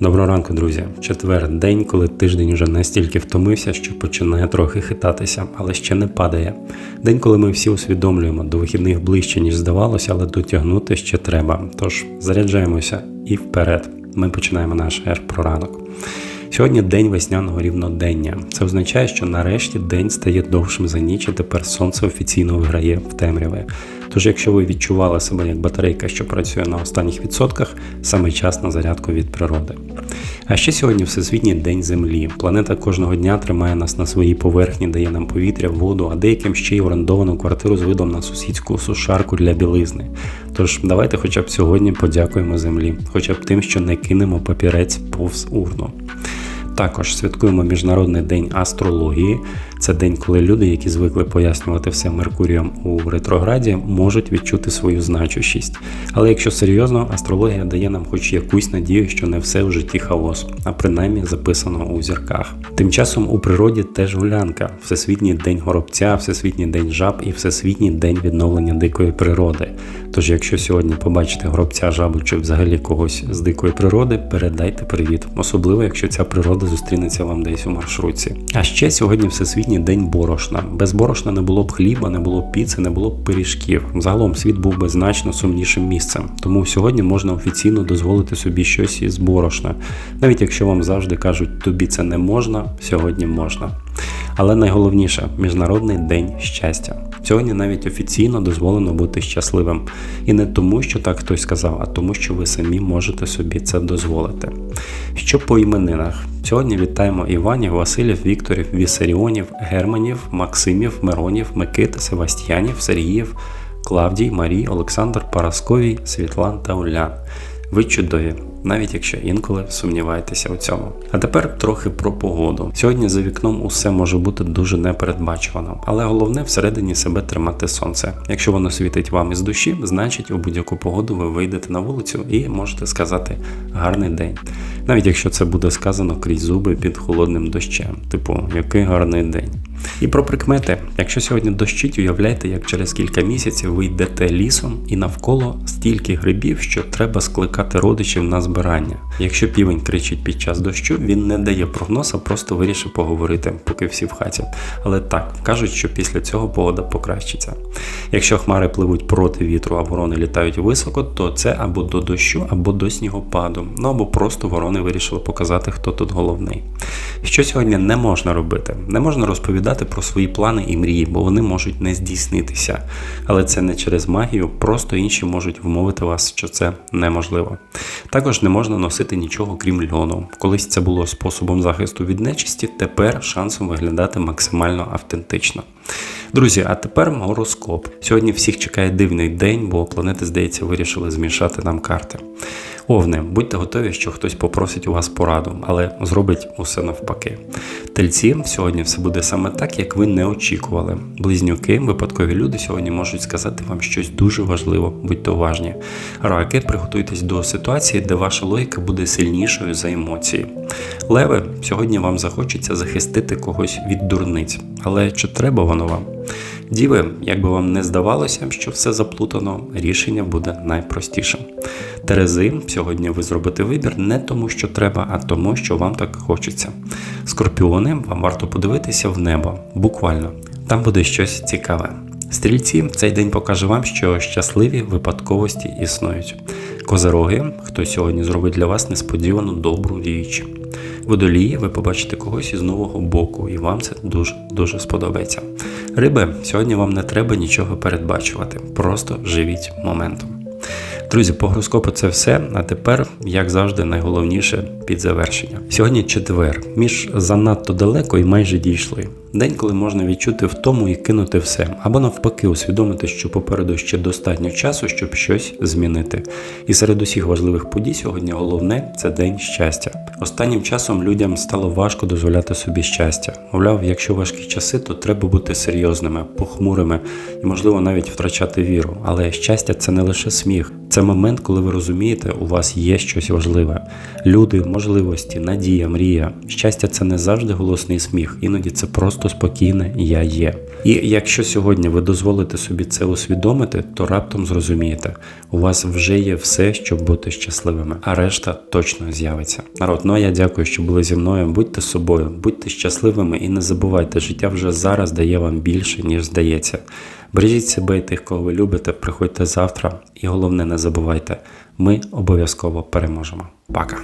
Доброго ранку, друзі. Четвер день, коли тиждень уже настільки втомився, що починає трохи хитатися, але ще не падає. День, коли ми всі усвідомлюємо, до вихідних ближче, ніж здавалося, але дотягнути ще треба. Тож заряджаємося і вперед. Ми починаємо наш ер про ранок. Сьогодні день весняного рівнодення. Це означає, що нарешті день стає довшим за ніч, і тепер сонце офіційно виграє в темряві. Тож, якщо ви відчували себе як батарейка, що працює на останніх відсотках, саме час на зарядку від природи. А ще сьогодні Всесвітній день Землі. Планета кожного дня тримає нас на своїй поверхні, дає нам повітря, воду, а деяким ще й орендовану квартиру з видом на сусідську сушарку для білизни. Тож давайте хоча б сьогодні подякуємо землі, хоча б тим, що не кинемо папірець повз урну. Також святкуємо Міжнародний день астрології. Це день, коли люди, які звикли пояснювати все Меркурієм у ретрограді, можуть відчути свою значущість. Але якщо серйозно, астрологія дає нам хоч якусь надію, що не все в житті хаос, а принаймні записано у зірках. Тим часом у природі теж гулянка, Всесвітній день горобця, Всесвітній день жаб і Всесвітній день відновлення дикої природи. Тож, якщо сьогодні побачите гробця, жабу чи взагалі когось з дикої природи, передайте привіт, особливо якщо ця природа зустрінеться вам десь у маршрутці. А ще сьогодні всесвітній день борошна. Без борошна не було б хліба, не було б піци, не було б пиріжків. Загалом світ був би значно сумнішим місцем. Тому сьогодні можна офіційно дозволити собі щось із борошна. Навіть якщо вам завжди кажуть, тобі це не можна, сьогодні можна. Але найголовніше міжнародний день щастя. Сьогодні навіть офіційно дозволено бути щасливим. І не тому, що так хтось сказав, а тому, що ви самі можете собі це дозволити. Що по іменинах? Сьогодні вітаємо Іванів, Василів, Вікторів, Вісаріонів, Германів, Максимів, Миронів, Микит, Севастьянів, Сергіїв, Клавдій, Марій, Олександр, Парасковій, Світлан та Улян. Ви чудові, навіть якщо інколи сумніваєтеся у цьому. А тепер трохи про погоду. Сьогодні за вікном усе може бути дуже непередбачувано, але головне всередині себе тримати сонце. Якщо воно світить вам із душі, значить у будь-яку погоду ви вийдете на вулицю і можете сказати гарний день. Навіть якщо це буде сказано крізь зуби під холодним дощем, типу, який гарний день. І про прикмети. Якщо сьогодні дощить, уявляйте, як через кілька місяців ви йдете лісом і навколо стільки грибів, що треба скликати родичів на збирання. Якщо півень кричить під час дощу, він не дає прогноз, а просто вирішив поговорити, поки всі в хаті. Але так, кажуть, що після цього погода покращиться. Якщо хмари пливуть проти вітру, а ворони літають високо, то це або до дощу, або до снігопаду. Ну або просто ворони вирішили показати, хто тут головний. Що сьогодні не можна робити? Не можна розповідати про свої плани і мрії, бо вони можуть не здійснитися. Але це не через магію, просто інші можуть вмовити вас, що це неможливо. Також не можна носити нічого крім льону. Колись це було способом захисту від нечисті, тепер шансом виглядати максимально автентично. Друзі, а тепер гороскоп. Сьогодні всіх чекає дивний день, бо планети, здається, вирішили змішати нам карти. Овни, будьте готові, що хтось попросить у вас пораду, але зробить усе навпаки. Тельці, сьогодні все буде саме так, як ви не очікували. Близнюки, випадкові люди сьогодні можуть сказати вам щось дуже важливе, будьте уважні. Раки, приготуйтесь до ситуації, де ваша логіка буде сильнішою за емоції. Леви, сьогодні вам захочеться захистити когось від дурниць, але чи треба воно вам? Діви, як би вам не здавалося, що все заплутано, рішення буде найпростішим. Терези, сьогодні ви зробите вибір не тому, що треба, а тому, що вам так хочеться. Скорпіони, вам варто подивитися в небо, буквально. Там буде щось цікаве. Стрільці, цей день покаже вам, що щасливі випадковості існують. Козероги, хто сьогодні зробить для вас несподівану добру річ. Водолії, ви побачите когось із нового боку, і вам це дуже дуже сподобається. Риби, сьогодні вам не треба нічого передбачувати, просто живіть моментом. Друзі, по гороскопу це все. А тепер, як завжди, найголовніше під завершення. Сьогодні четвер, між занадто далеко і майже дійшли. День, коли можна відчути втому і кинути все, або навпаки, усвідомити, що попереду ще достатньо часу, щоб щось змінити. І серед усіх важливих подій сьогодні головне це день щастя. Останнім часом людям стало важко дозволяти собі щастя. Мовляв, якщо важкі часи, то треба бути серйозними, похмурими і, можливо, навіть втрачати віру. Але щастя це не лише сміх, це момент, коли ви розумієте, у вас є щось важливе. Люди, можливості, надія, мрія. Щастя це не завжди голосний сміх, іноді це просто спокійне я є. І якщо сьогодні ви дозволите собі це усвідомити, то раптом зрозумієте, у вас вже є все, щоб бути щасливими, а решта точно з'явиться. Народ, а я дякую, що були зі мною. Будьте собою, будьте щасливими і не забувайте, життя вже зараз дає вам більше, ніж здається. Бережіть себе і тих, кого ви любите, приходьте завтра, і головне, не забувайте, ми обов'язково переможемо. Пока!